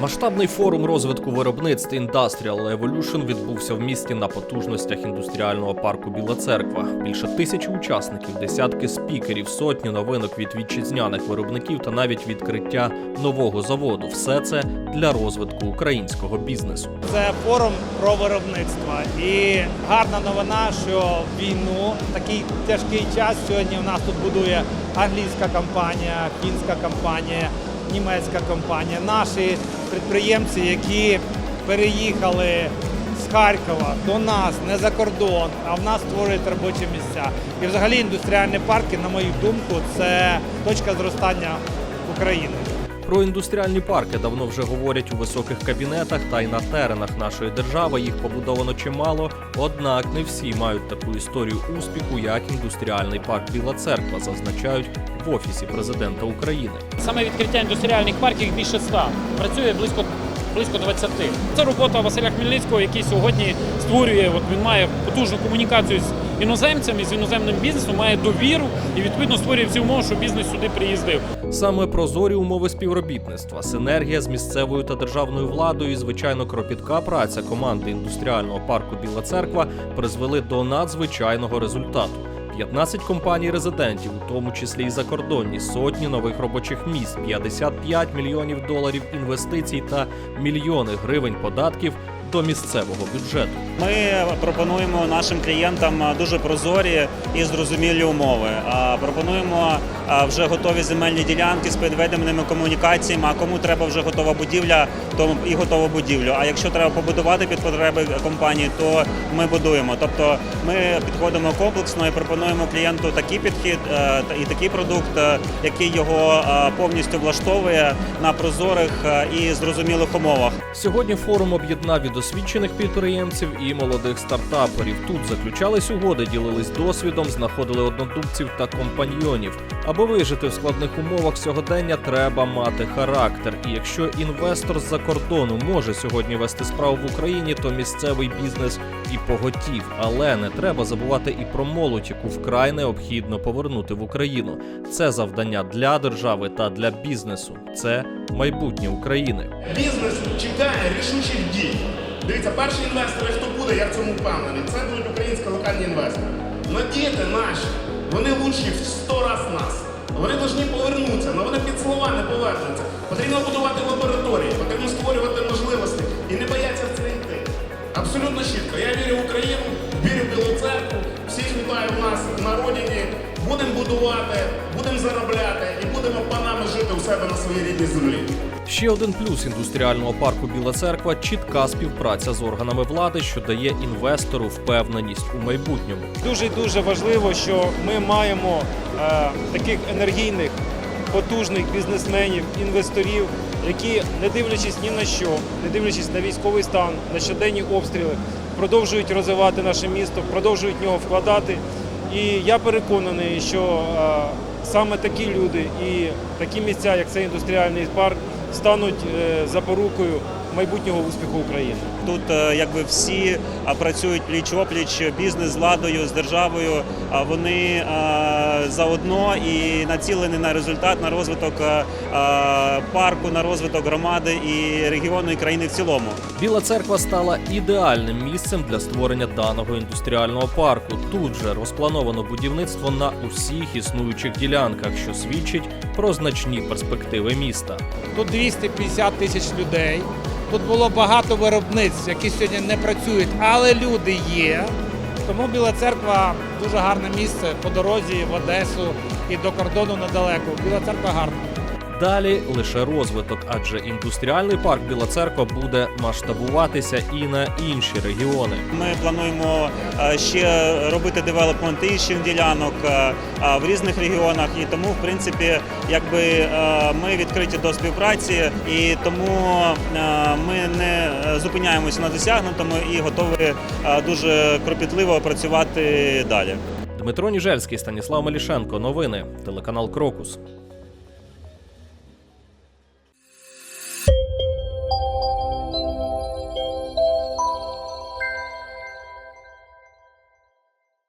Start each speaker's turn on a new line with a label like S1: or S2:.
S1: Масштабний форум розвитку виробництв Industrial Evolution відбувся в місті на потужностях індустріального парку Біла Церква. Більше тисячі учасників, десятки спікерів, сотні новинок від вітчизняних виробників та навіть відкриття нового заводу. Все це для розвитку українського бізнесу.
S2: Це форум про виробництво. І гарна новина, що війну такий тяжкий час сьогодні у нас тут будує англійська компанія, фінська компанія, німецька компанія. Наші підприємці, які переїхали з Харкова до нас, не за кордон, а в нас створюють робочі місця. І взагалі індустріальні парки, на мою думку, це точка зростання України.
S1: Про індустріальні парки давно вже говорять у високих кабінетах та й на теренах нашої держави. Їх побудовано чимало. Однак не всі мають таку історію успіху, як індустріальний парк Біла Церква, зазначають в офісі президента України.
S3: Саме відкриття індустріальних парків більше ста. Працює близько близько 20. Це робота Василя Хмельницького, який сьогодні створює. От він має потужну комунікацію з іноземцями, з іноземним бізнесом, має довіру і відповідно створює всі умови, щоб бізнес сюди приїздив.
S1: Саме прозорі умови співробітництва, синергія з місцевою та державною владою і звичайно кропітка праця команди індустріального парку Біла Церква призвели до надзвичайного результату. 15 компаній резидентів, у тому числі і закордонні, сотні нових робочих місць, 55 мільйонів доларів інвестицій та мільйони гривень податків до місцевого бюджету.
S4: Ми пропонуємо нашим клієнтам дуже прозорі і зрозумілі умови. Пропонуємо вже готові земельні ділянки з підведеними комунікаціями. А кому треба вже готова будівля, то і готову будівлю. А якщо треба побудувати під потреби компанії, то ми будуємо. Тобто ми підходимо комплексно і пропонуємо клієнту такий підхід е, і такий продукт, е, який його е, повністю влаштовує на прозорих і зрозумілих умовах.
S1: Сьогодні форум об'єднав і досвідчених підприємців і молодих стартаперів. Тут заключались угоди, ділились досвідом, знаходили однодумців та компаньйонів. Аби вижити в складних умовах сьогодення, треба мати характер. І якщо інвестор з-за кордону може сьогодні вести справу в Україні, то місцевий бізнес і поготів. Але не треба забувати і про молодь, яку вкрай необхідно повернути в Україну. Це завдання для держави та для бізнесу. Це майбутнє України.
S5: Бізнес чекає рішучих дій. Дивіться, перші інвестори, хто буде, я в цьому впевнений. Це будуть українські локальні інвестори. Но діти наші, вони лучші в 100 раз нас. Вони повинні повернутися, але вони під слова не повернуться. Потрібно будувати лабораторії, потрібно створювати можливості і не бояться в це йти. Абсолютно чітко. Я вірю в Україну, вірю в Білу церкву. Всіх вітаю в нас на родині. Будемо будувати, будемо заробляти і будемо панами жити у себе на своїй рідній землі.
S1: Ще один плюс індустріального парку Біла Церква чітка співпраця з органами влади, що дає інвестору впевненість у майбутньому.
S2: Дуже дуже важливо, що ми маємо е, таких енергійних, потужних бізнесменів, інвесторів, які, не дивлячись ні на що, не дивлячись на військовий стан, на щоденні обстріли, продовжують розвивати наше місто, продовжують в нього вкладати. І я переконаний, що е, саме такі люди і такі місця, як цей індустріальний парк, стануть е, запорукою майбутнього успіху України.
S4: Тут е, якби всі працюють пліч опліч, бізнес з владою, з державою. А вони заодно і націлені на результат, на розвиток е, е, парку, на розвиток громади і регіону і країни в цілому.
S1: Біла церква стала ідеальним місцем для створення даного індустріального парку. Тут же розплановано будівництво на усіх існуючих ділянках, що свідчить про значні перспективи міста.
S2: Тут 250 тисяч людей. Тут було багато виробництв, які сьогодні не працюють, але люди є. Тому Біла церква дуже гарне місце по дорозі в Одесу і до кордону недалеко. Біла церква гарна.
S1: Далі лише розвиток, адже індустріальний парк Біла Церква буде масштабуватися і на інші регіони.
S4: Ми плануємо е, ще робити девелопмент інших ділянок е, е, в різних регіонах, і тому, в принципі, якби ми відкриті до співпраці, і тому ми не зупиняємося на досягнутому і готові дуже кропітливо працювати далі.
S1: Дмитро Ніжельський, Станіслав Мелішенко. Новини. Телеканал Крокус.